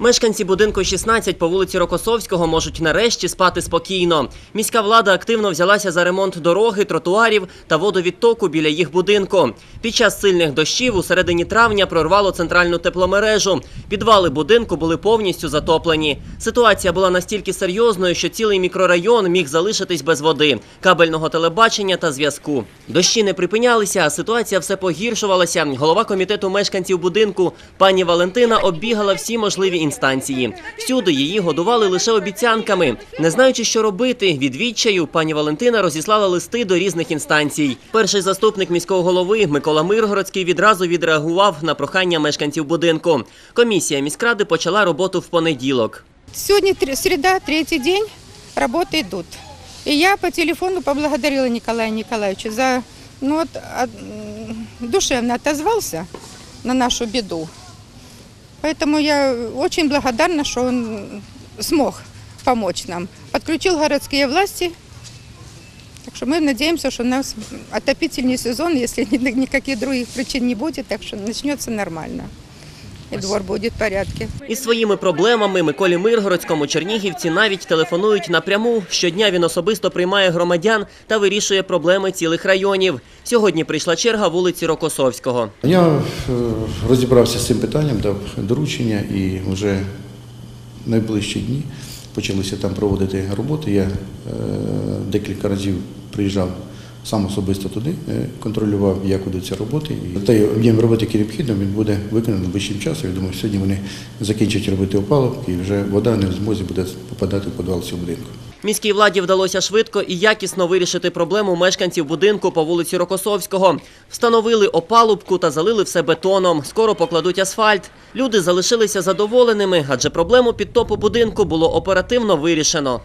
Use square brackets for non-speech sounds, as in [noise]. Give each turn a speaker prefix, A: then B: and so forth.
A: Мешканці будинку 16 по вулиці Рокосовського можуть нарешті спати спокійно. Міська влада активно взялася за ремонт дороги, тротуарів та водовідтоку біля їх будинку. Під час сильних дощів у середині травня прорвало центральну тепломережу. Підвали будинку були повністю затоплені. Ситуація була настільки серйозною, що цілий мікрорайон міг залишитись без води, кабельного телебачення та зв'язку. Дощі не припинялися, а ситуація все погіршувалася. Голова комітету мешканців будинку пані Валентина оббігала всі можливі інстанції. Всюди її годували лише обіцянками. Не знаючи, що робити, від відчаю пані Валентина розіслала листи до різних інстанцій. Перший заступник міського голови Микола Миргородський відразу відреагував на прохання мешканців будинку. Комісія міськради почала роботу в понеділок.
B: Сегодня тр- среда, третий день, работы идут. И я по телефону поблагодарила Николая Николаевича за, ну м, душевно отозвался на нашу беду. Поэтому я очень благодарна, что он смог помочь нам. Подключил городские власти. Так что мы надеемся, что у нас отопительный сезон, если [laughs] ни- никаких других причин не будет, так что начнется нормально. И двор будет в порядке.
A: Із своїми проблемами Миколі Миргородському чернігівці навіть телефонують напряму. Щодня він особисто приймає громадян та вирішує проблеми цілих районів. Сьогодні прийшла черга вулиці Рокосовського.
C: Я е, розібрався з цим питанням, дав доручення і вже найближчі дні почалися там проводити роботи. Я е, декілька разів приїжджав сам особисто туди, е, контролював, як ведуться роботи. І той об'єм роботи, який необхідно, він буде виконаний найближчим часом. Я думаю, сьогодні вони закінчать робити опалубки і вже вода не в змозі буде попадати в підвал цього будинку.
A: Міській владі вдалося швидко і якісно вирішити проблему мешканців будинку по вулиці Рокосовського. Встановили опалубку та залили все бетоном. Скоро покладуть асфальт. Люди залишилися задоволеними, адже проблему підтопу будинку було оперативно вирішено.